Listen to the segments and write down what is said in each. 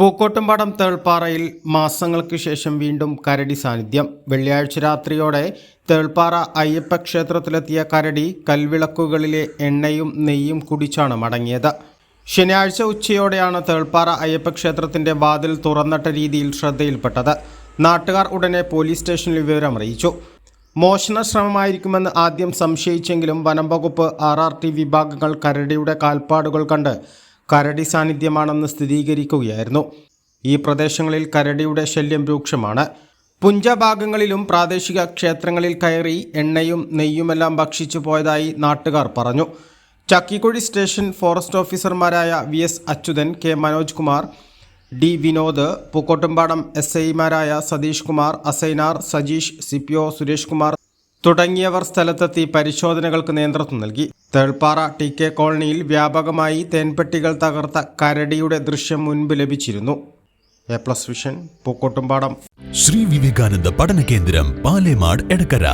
പൂക്കോട്ടുംപാടം തേൾപ്പാറയിൽ മാസങ്ങൾക്ക് ശേഷം വീണ്ടും കരടി സാന്നിധ്യം. വെള്ളിയാഴ്ച രാത്രിയോടെ തേൾപ്പാറ അയ്യപ്പ ക്ഷേത്രത്തിലെത്തിയ കരടി കൽവിളക്കുകളിലെ എണ്ണയും നെയ്യും കുടിച്ചാണ് മടങ്ങിയത്. ശനിയാഴ്ച ഉച്ചയോടെയാണ് തേൾപ്പാറ അയ്യപ്പ ക്ഷേത്രത്തിന്റെ വാതിൽ തുറന്നിട്ട രീതിയിൽ ശ്രദ്ധയിൽപ്പെട്ടത്. നാട്ടുകാർ ഉടനെ പോലീസ് സ്റ്റേഷനിൽ വിവരമറിയിച്ചു. മോഷണ ശ്രമമായിരിക്കുമെന്ന് ആദ്യം സംശയിച്ചെങ്കിലും വനം വകുപ്പ് ആർ ആർ ടി വിഭാഗങ്ങൾ കരടിയുടെ കാൽപ്പാടുകൾ കണ്ട് കരടി സാന്നിധ്യമാണെന്ന് സ്ഥിരീകരിക്കുകയായിരുന്നു. ഈ പ്രദേശങ്ങളിൽ കരടിയുടെ ശല്യം രൂക്ഷമാണ്. പുഞ്ചഭാഗങ്ങളിലും പ്രാദേശിക ക്ഷേത്രങ്ങളിൽ കയറി എണ്ണയും നെയ്യുമെല്ലാം ഭക്ഷിച്ചു പോയതായി നാട്ടുകാർ പറഞ്ഞു. ചക്കിക്കുഴി സ്റ്റേഷൻ ഫോറസ്റ്റ് ഓഫീസർമാരായ V S Achuthan K Manoj Kumar D Vinod Pookkottumpadam S ഐമാരായ Satheesh Kumar Asainar Sajeesh C P O Suresh Kumar തുടങ്ങിയവർ സ്ഥലത്തെത്തി പരിശോധനകൾക്ക് നേതൃത്വം നൽകി. തേൾപ്പാറ ടി കെ കോളനിയിൽ വ്യാപകമായി തേൻപെട്ടികൾ തകർത്ത കരടിയുടെ ദൃശ്യം മുൻപ് ലഭിച്ചിരുന്നു. A plus vision Pookkottumpadam. Shri Vivekananda Padana Kendram Palemad Edakkara.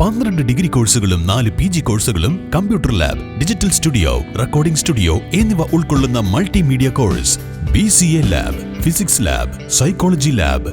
പന്ത്രണ്ട് ഡിഗ്രി കോഴ്സുകളും നാല് പി ജി കോഴ്സുകളും computer lab digital studio recording studio എന്നിവ ഉൾക്കൊള്ളുന്ന multimedia course B C A lab physics lab psychology lab